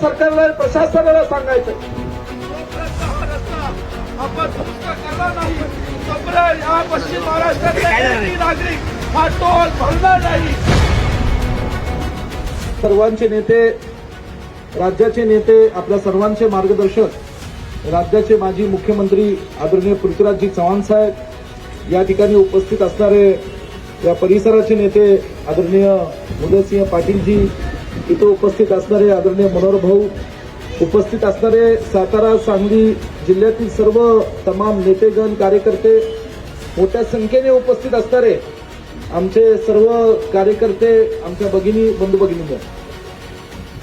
सरकारला आणि प्रशासनाला सांगायचं. जोपर्यंत रस्ता आपण दुरुस्त करणार नाही. तोपर्यंत या पश्चिम महाराष्ट्रातले एकही नागरिक हा टोल भरणार नाही. सर्वांचे नेते राज्याचे नेते आपल्या सर्वांचे मार्गदर्शक राज्याचे माजी मुख्यमंत्री आदरणीय पृथ्वीराजजी चव्हाण साहेब या ठिकाणी उपस्थित असणारे या परिसराचे नेते आदरणीय उदयसिंह पाटीलजी इथं उपस्थित असणारे आदरणीय मनोहरभाऊ उपस्थित असणारे सातारा सांगली जिल्ह्यातील सर्व तमाम नेतेगण कार्यकर्ते मोठ्या संख्येने उपस्थित असणारे आमचे सर्व कार्यकर्ते आमच्या भगिनी बंधू भगिनी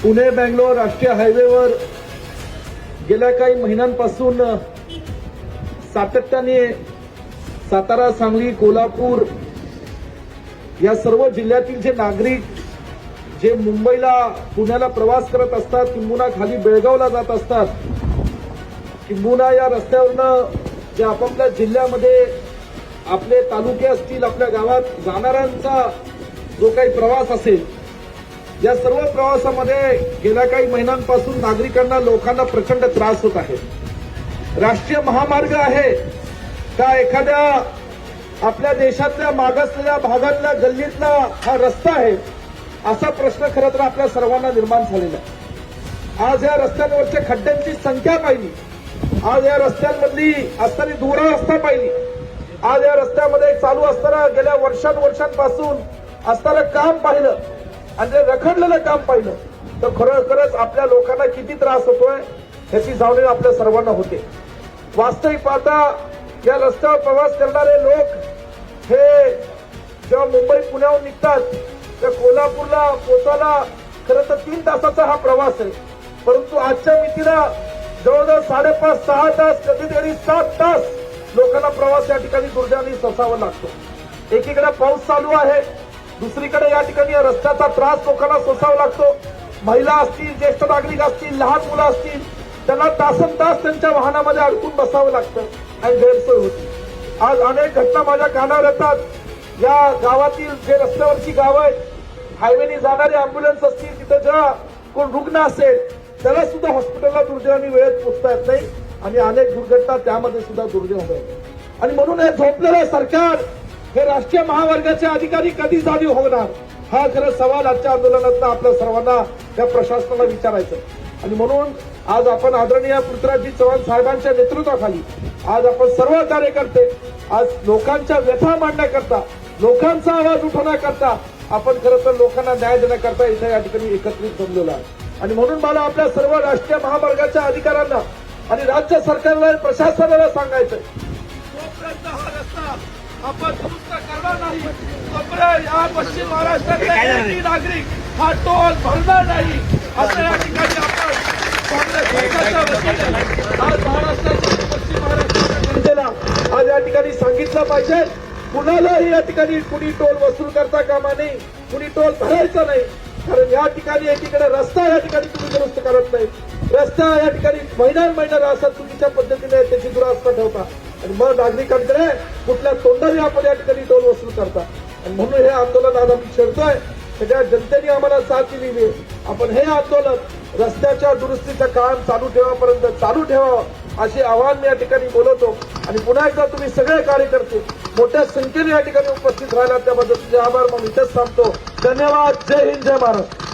पुणे बँगलोर राष्ट्रीय हायवेवर गेल्या काही महिन्यांपासून सातत्याने सातारा सांगली कोल्हापूर या सर्व जिल्ह्यातील जे नागरिक जे मुंबईला पुण्याला प्रवास करत असतात किंबुना खाली बेळगावला जात असतात किंबुना या रस्त्यावरनं जे आपापल्या जिल्ह्यामध्ये आपले तालुके असतील आपल्या गावात जाणाऱ्यांचा जो काही प्रवास असेल या सर्व प्रवासामध्ये गेल्या काही महिन्यांपासून नागरिकांना लोकांना प्रचंड त्रास होत आहे. राष्ट्रीय महामार्ग आहे का एखाद्या आपल्या देशातल्या मागासलेल्या भागातल्या गल्लीतला हा रस्ता आहे? असा प्रश्न खरं तर आपल्या सर्वांना निर्माण झालेला आहे. आज या रस्त्यांवरच्या खड्ड्यांची संख्या पाहिली. आज या रस्त्यांमधली असणारी दुरावस्था पाहिली. आज या रस्त्यामध्ये चालू असताना गेल्या वर्षानुवर्षांपासून असणारं काम पाहिलं आणि जे रखडलेलं काम पाहिलं तर खरोखरच आपल्या लोकांना किती त्रास होतोय याची जाणीव आपल्या सर्वांना होते. वास्तविक पाहता या रस्त्यावर प्रवास करणारे लोक हे जेव्हा मुंबई पुण्याहून निघतात तर कोल्हापूरला पोचायला खरं तर तीन तासाचा हा प्रवास आहे. परंतु आजच्या मितीला जवळजवळ साडेपाच सहा तास कधीतरी सात तास लोकांना प्रवास या ठिकाणी दुर्जाने सोसावा लागतो. एकीकडे पाऊस चालू आहे दुसरीकडे या ठिकाणी रस्त्याचा त्रास लोकांना सोसावा लागतो. महिला असतील ज्येष्ठ नागरिक असतील लहान मुलं असतील त्यांना तासन तास त्यांच्या वाहनामध्ये अडकून बसावं लागतं आणि गैरसोय होती. आज अनेक घटना माझ्या कानावर येतात. या गावातील जे रस्त्यावरची गावं आहेत हायवेने जाणारे अँब्युलन्स असतील तिथं ज्या कोण रुग्ण असेल त्याला सुद्धा हॉस्पिटलला दुर्दैवाने वेळेत पोचता येत नाही. आणि अनेक दुर्घटना त्यामध्ये सुद्धा दुर्दैव होत आणि म्हणून हे झोपलेलं सरकार हे राष्ट्रीय महामार्गाचे अधिकारी कधी जाणीव होणार? हा खरं सवाल आजच्या आंदोलनात आपल्या सर्वांना या प्रशासनाला विचारायचं आणि म्हणून आज आपण आदरणीय पृथ्वीराजी चव्हाण साहेबांच्या नेतृत्वाखाली आज आपण सर्व कार्यकर्ते आज लोकांच्या व्यथा मांडण्याकरता लोकांचा आवाज उठवण्याकरता आपण खरं तर लोकांना न्याय देण्याकरता इथे या ठिकाणी एकत्रित जमलेलो आहे. आणि म्हणून मला आपल्या सर्व राष्ट्रीय महामार्गाच्या अधिकाऱ्यांना आणि राज्य सरकारला आणि प्रशासनाला सांगायचं जोपर्यंत हा रस्ता आपण दुरुस्त करणार नाही तोपर्यंत या पश्चिम महाराष्ट्रातले नागरिक हा टोल भरणार नाही असं या ठिकाणी आपण वतीने आज महाराष्ट्राच्या पश्चिम महाराष्ट्राच्या जनतेला आज या ठिकाणी सांगितलं पाहिजे. कुणालाही या ठिकाणी कुणी टोल वसूल करता कामा नाही कुणी टोल भरायचा नाही. कारण या ठिकाणी एकीकडे रस्ता या ठिकाणी तुम्ही दुरुस्त करत नाही रस्ता या ठिकाणी महिन्या महिन्याला असा चुकीच्या पद्धतीने त्याची दुरावस्था ठेवता. आणि मग नागरिकांकडे कुठल्या तोंडाने आपण या ठिकाणी टोल वसूल करता. आणि म्हणून हे आंदोलन आज आम्ही छेडतोय. सगळ्या जनतेने आम्हाला साथ दिलेली आहे. आपण हे आंदोलन रस्त्याच्या दुरुस्तीचं काम चालू ठेवापर्यंत चालू ठेवावं असे आवाहन मी या ठिकाणी बोलवतो. आणि पुन्हा एकदा तुम्ही सगळे कार्यकर्ते मोठ्या संख्येने या ठिकाणी उपस्थित राहिला. त्याबद्दल तुझे आभार. मग इथेच थांबतो. धन्यवाद. जय हिंद. जय महाराष्ट्र